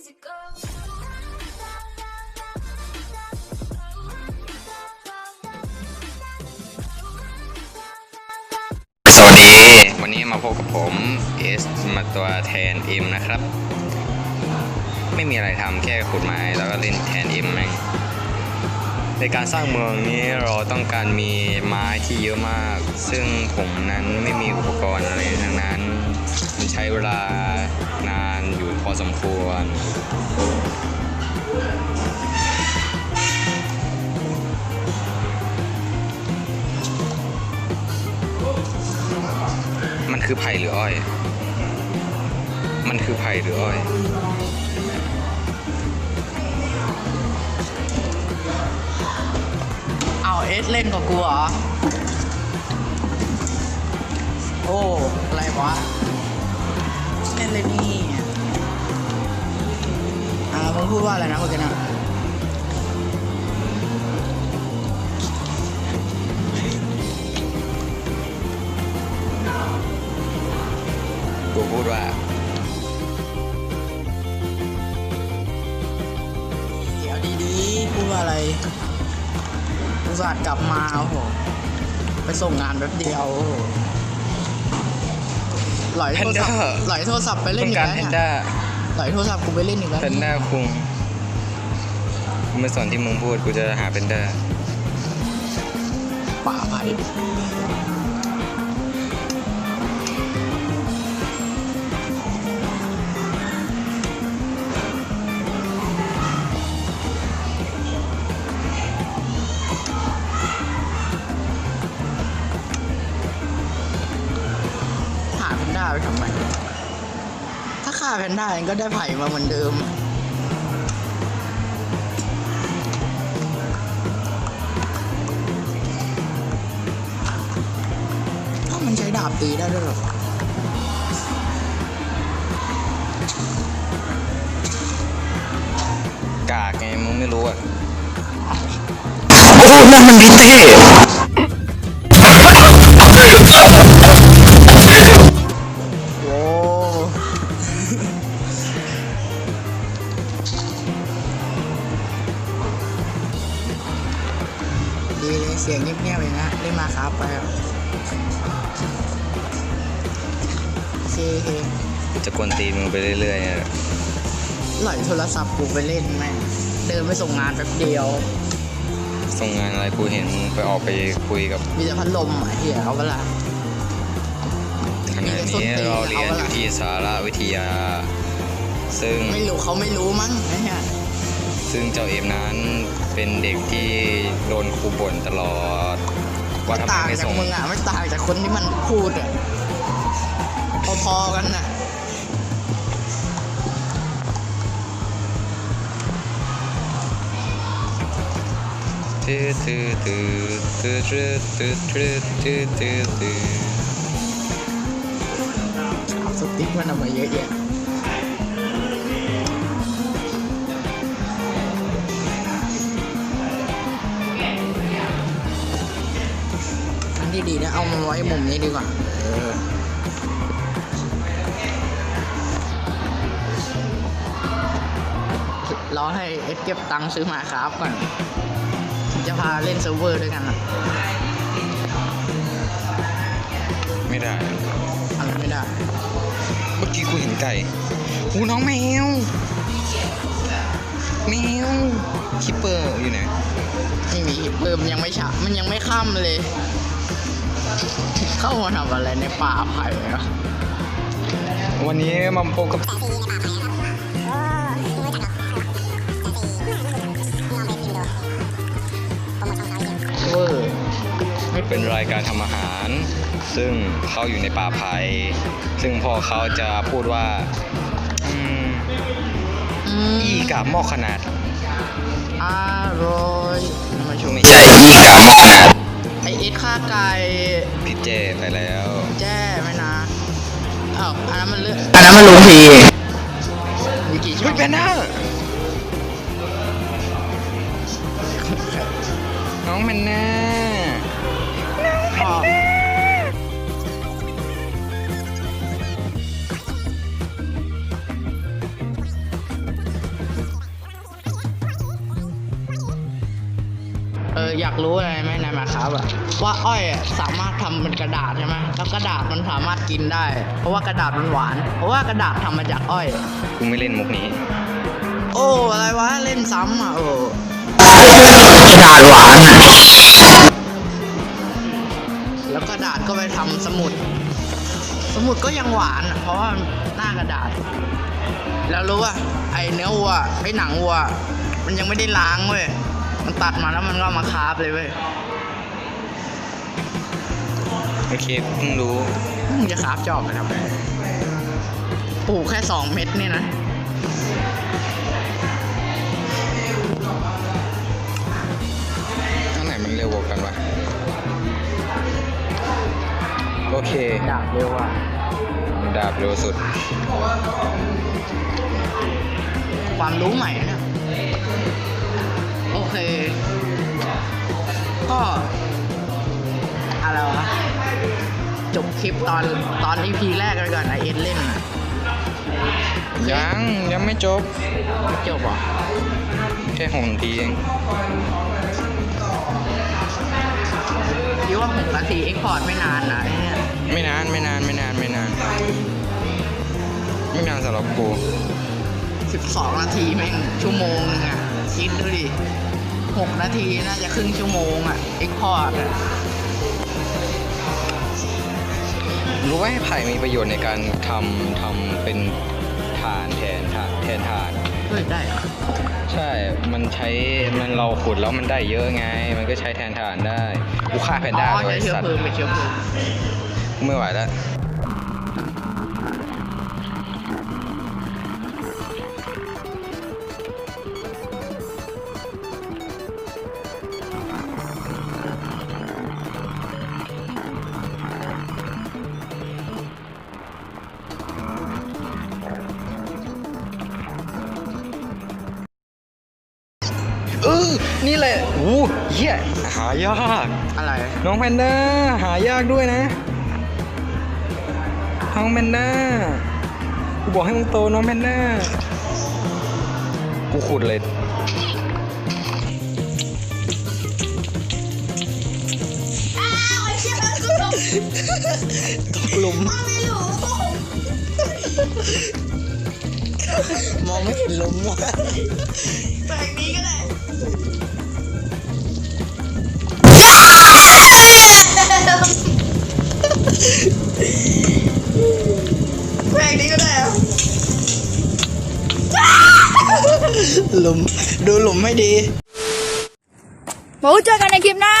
สวัสดีวันนี้มาพบกับผมเอสมาตัวแทนเอ็มนะครับ ไม่มีอะไรทำแค่ขุดไม้แล้วก็เล่นแทนเอ็มแม่งในการสร้างเมืองนี้เราต้องการมีไม้ที่เยอะมาก ซึ่งผมนั้นไม่มีอุปกรณ์อะไรทั้งนั้น มันใช้เวลานาน อยู่พอสมควรมันคือไผ่หรืออ้อย มันคือไผ่หรืออ้อย เอาเอสเล่นกับกูเหรอ โอ้ อะไรวะเล่นเลยนี่ พูดว่าอะไรนะเมื่อกี้นะกูพูดว่าเดี๋ยวดีๆพูดว่าอะไรอุตส่าห์กลับมาโอ้โหไปส่งงานแป๊บเดียวโอ้โหหลอยโทรศัพท์ Panda หลอยโทรศัพท์ไปเล่ต้นองอีกการแล้วแพนเนี่ย ด้าหลอยโทรศัพท์กูไปเล่นอีกแล้วแพนด้าคุงเมื่อสอนที่มึงพูดกูจะหาแพนด้าป่าไผ่ แพนด้าเองก็ได้ไผ่มาเหมือนเดิมถ้ามันใช้ดาบตีได้ด้วยเหรอกากไงมึงไม่รู้อะ โอ้นั่นมันพี่เต้ ดีเลยเสียงเงียบๆเลยนะเล่นมาครับไปอะโอเคโอเคกูจะกวนตีนมึงไปเรื่อยๆเนี่ยหล่อยโทรศัพท์กูไปเล่นแม่งเดินไปส่งงานแป๊บเดียว ส่งงานอะไรกูเห็นมึงไปออกไปคุยกับ มีแต่พัดลมอะเหี้ยเอาเวลาขณะนี้เราเรียนอยู่ที่สารวิทยา ซึ่งไม่รู้เขาไม่รู้มั้งไอ้เนี่ย ซึ่งเจ้าเอมนั้นเป็นเด็กที่โดนครูบ่นตลอดว่าทำไมต่างไม่จากส่งมึงอะไม่ต่างจากคนที่มันพูดอะพอๆกันน่ะตื้อตื้อตื้อตื้อตื้อตื้อตื้อตื้อตื้อตื้อเอาสติ๊กมันเอามาเยอะแยะ ดีนะเอามาไว้มุมนี้ดีกว่าเออรอให้เอ็ดเก็บตังค์ซื้อมาครับก่อนถึงจะพาเล่นเซิร์ฟเวอร์ด้วยกันอะ ไม่ได้อะไรไม่ได้ เมื่อกี้กูเห็นไก่อูน้องแมว แมว คิปเปอร์อยู่ไหน ไม่มีเปิมนยังไม่ฉะมันยังไม่ค่ำเลย เข้ามาทำอะไรในป่าไผ่เหรอวันนี้มาพบกับเวอร์ไม่เป็นรายการทำอาหาร ซึ่งเขาอยู่ในป่าไผ่ซึ่งพ่อเขาจะพูดว่าอืมอืมอีกับหม้อขนาดอร่อย ไอเอ็ดข้าไก่พี่เจไปแล้วแจ้ไม่นะอ้าวอันนั้นมันเลือกอันนั้นมันลุงพีวิกิช่เฮ้อยงเป็นหน้าน้องเป็นหน้า พ่ออยากรู้อะไรไหมในมาครับอะว่าอ้อยอะสามารถทำเป็นกระดาษใช่ไหมแล้วกระดาษมันสามารถกินได้ เพราะว่ากระดาษมันหวาน เพราะว่ากระดาษทำมาจากอ้อย กูไม่เล่นมุกนี้ โอ้อะไรวะเล่นซ้ำอะโอ้กระดาษหวานอะแล้วกระดาษก็ไปทำสมุด สมุดก็ยังหวานอะเพราะว่าหน้ากระดาษ แล้วรู้ว่าไอเนื้อวัวไอหนังวัวมันยังไม่ได้ล้างเว้ย มันตัดมาแล้วมันก็เอามาคาบเลยเว้ย โอเคเพิ่งรู้มึงจะคาบจอบไปทำไมปลูกแค่สองเม็ดเนี่ยนะอันไหนมันเร็วกว่ากันวะ โอเค ดาบเร็วอะดาบเร็วสุด ความรู้ใหม่นะ เนี่ยโอเค ก็อะไรวะ จบคลิปตอนตอน EP แรกไปก่อนไอเอ็นเล่นน่ะยังยังไม่จบไม่จบเหรอแค่หกนาทีเองคิดว่าหกนาทีเอ็กพอร์ตไม่นานนะไอ้เนี่ยไม่นานไม่นานไม่นานไม่นาน ไม่นานสำหรับกูสิบสองนาทีแม่งชั่วโมงนึงอะคิดดูดิ หกนาที น่าจะครึ่งชั่วโมงอะ เอ็กพอร์ตอะรู้ว่าไผ่มีประโยชน์ในการทำทำเป็นถ่านแทนถ่านแทนถ่านเฮ้ยได้เหรอใช่ มันใช้ มันเราขุดแล้วมันได้เยอะไง มันก็ใช้แทนถ่านได้ กูฆ่าแพนอ๋ด้าอเลใช้ยเชื้อสัตว์เพลิงเป็นเชื้อเพลิงกูไม่ไหวแล้ว หี้ยหายากอะไรน้องแพนด้าหายากด้วยนะน้องแพนด้ากูบอกให้มึงโตน้องแพนด้ากูขุดเลยอ้าวไอ้เชี่ยกูตกตกหลุมไม่รู้มองไม่เห็นหลุมว่ะแปลกนี้ก็ได้ เจอกันในคลิปหน้า